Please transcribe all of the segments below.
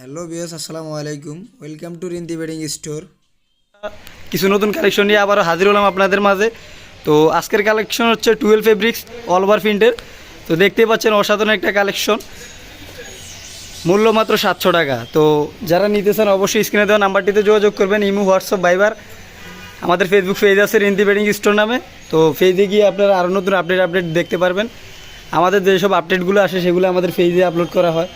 Hello বিয়স আসসালামু আলাইকুম। ওয়েলকাম টু রিন্দি বেডিং স্টোর কিছু নতুন কালেকশন নিয়ে আবার হাজির হলাম আপনাদের মাঝে। তো আজকের কালেকশন হচ্ছে টুয়েলভ ফেব্রিক্স অল ওভার প্রিন্টের তো দেখতেই পাচ্ছেন অসাধারণ একটা কালেকশন মূল্য মাত্র সাতশো টাকা। তো যারা নিতে চান অবশ্যই স্ক্রিনে দেওয়া নাম্বারটিতে যোগাযোগ করবেন, ইমু, হোয়াটসঅ্যাপ, ভাইবার। আমাদের ফেসবুক পেজ আছে রিন্দি বেডিং স্টোর নামে। তো পেজে গিয়ে আপনারা আরও নতুন আপডেট আপডেট দেখতে পারবেন। আমাদের যেসব আপডেটগুলো আসে, সেগুলো আমাদের পেজে আপলোড করা হয়।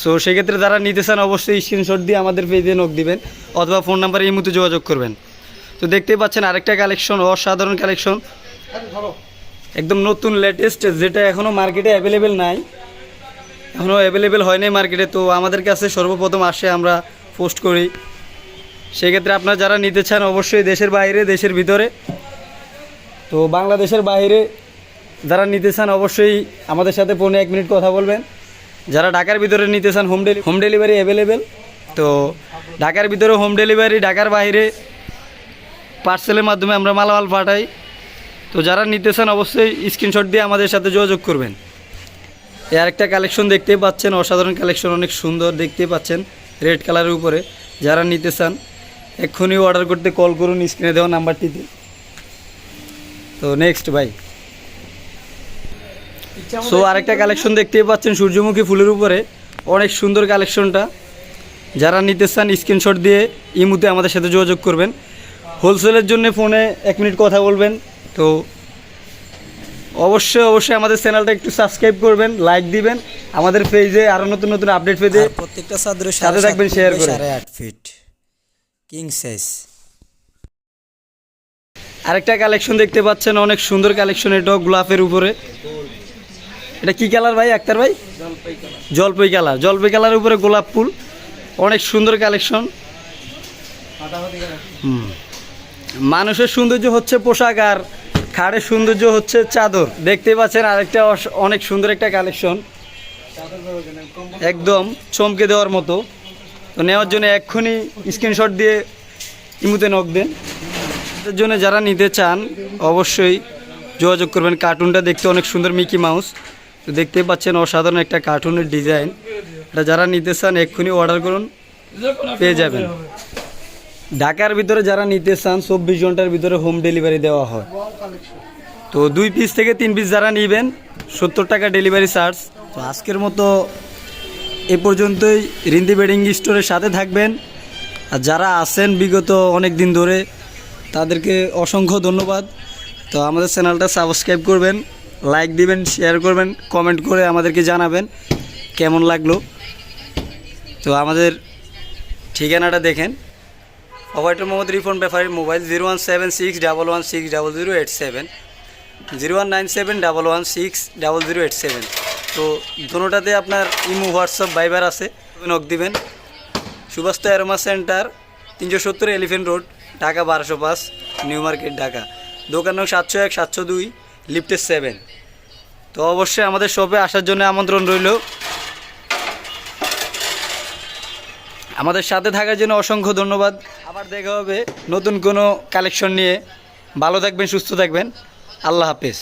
সো সেক্ষেত্রে যারা নিতে চান অবশ্যই স্ক্রিনশট দিয়ে আমাদের পেজে নক দিবেন অথবা ফোন নাম্বারে এই মুহূর্তে যোগাযোগ করবেন। তো দেখতেই পাচ্ছেন আরেকটা কালেকশন অসাধারণ কালেকশন একদম নতুন লেটেস্ট যেটা এখনও মার্কেটে অ্যাভেলেবেল নাই। এখনও অ্যাভেলেবেল হয় নাই মার্কেটে তো আমাদের কাছে সর্বপ্রথম আসে আমরা পোস্ট করি। সেক্ষেত্রে আপনারা যারা নিতে চান অবশ্যই দেশের বাইরে, দেশের ভিতরে। তো বাংলাদেশের বাইরে যারা নিতে চান অবশ্যই আমাদের সাথে পৌনে এক মিনিট কথা বলবেন। যারা ঢাকার ভিতরে নিতে চান home deli home delivery available তো ঢাকার ভিতরে হোম ডেলিভারি ঢাকার বাইরে পার্সেলের মাধ্যমে আমরা মালামাল পাঠাই। তো যারা নিতে চান, অবশ্যই স্ক্রিনশট দিয়ে আমাদের সাথে যোগাযোগ করবেন। এর একটা কালেকশন দেখতেই পাচ্ছেন, অসাধারণ কালেকশন অনেক সুন্দর দেখতেই পাচ্ছেন রেড কালারের উপরে। যারা নিতে চান, এক্ষুনি অর্ডার করতে কল করুন স্ক্রিনে দেওয়া নাম্বারটিতে তো নেক্সট ভাই। সো আরেকটা কালেকশন দেখতেই পাচ্ছেন সূর্যমুখী ফুলের উপরে। অনেক সুন্দর কালেকশনটা যারা নিতে চান স্ক্রিনশট দিয়ে ইমুতে আমাদের সাথে যোগাযোগ করবেন। হোলসেলের জন্য ফোনে এক মিনিট কথা বলবেন। তো অবশ্যই অবশ্যই আমাদের চ্যানেলটা একটু সাবস্ক্রাইব করবেন লাইক দিবেন। আমাদের পেজে আরও নতুন নতুন আপডেট পেতে প্রত্যেকটা চাদরে সাথে থাকবেন, share করে। সাড়ে আট ফিট কিং সাইজ আরেকটা কালেকশন দেখতে পাচ্ছেন অনেক সুন্দর কালেকশন এটাও গোলাপের উপরে। এটা কি কালার ভাই আক্তার ভাই? জলপাই কালার। জলপাই কালার উপরে গোলাপ ফুল। অনেক সুন্দর কালেকশন। মানুষের সৌন্দর্য হচ্ছে পোশাক আর খাড়ের সৌন্দর্য হচ্ছে চাদর। দেখতে পাচ্ছেন আরেকটা অনেক সুন্দর একটা কালেকশন। একদম চমকে দেওয়ার মতো। তো নেওয়ার জন্য এক্ষুনি স্ক্রিনশট দিয়ে ইমুতে নক দেন। এর জন্য যারা নিতে চান, অবশ্যই যোগাযোগ করবেন। কার্টুনটা দেখতে অনেক সুন্দর মিকি মাউস। তো দেখতেই পাচ্ছেন অসাধারণ একটা কার্টুনের ডিজাইন এটা যারা নিতে চান, এক্ষুনি অর্ডার করুন, পেয়ে যাবেন। ঢাকার ভিতরে যারা নিতে চান, চব্বিশ ঘণ্টার ভিতরে হোম ডেলিভারি দেওয়া হয়। তো দুই পিস থেকে তিন পিস যারা নেবেন, সত্তর টাকা ডেলিভারি চার্জ তো আজকের মতো এ পর্যন্তই। রিন্দি বেডিং স্টোরের সাথে থাকবেন। আর যারা আছেন বিগত অনেক দিন ধরে, তাদেরকে অসংখ্য ধন্যবাদ। তো আমাদের চ্যানেলটা সাবস্ক্রাইব করবেন। লাইক দিবেন শেয়ার করবেন কমেন্ট করে আমাদেরকে জানাবেন কেমন লাগল। তো আমাদের ঠিকানাটা দেখেন। Operator Mohammad Rifon Bepari mobile zero one seven six double one six double zero eight seven zero one nine seven double one six double zero eight seven তো দোনোটাতে আপনার ইমো, হোয়াটসঅ্যাপ, ভাইবার আছে নক দিবেন। সুভাষ অ্যারোমা সেন্টার, তিনশো সত্তর elephant road Dhaka বারোশো পাঁচ, নিউ মার্কেট, ঢাকা। দোকান নং সাতশো এক, সাতশো দুই। লিফটের সেভেন তো অবশ্যই আমাদের শপে আসার জন্য আমন্ত্রণ রইল। আমাদের সাথে থাকার জন্য অসংখ্য ধন্যবাদ। আবার দেখা হবে নতুন কোনো কালেকশন নিয়ে। ভালো থাকবেন, সুস্থ থাকবেন। আল্লাহ হাফেজ।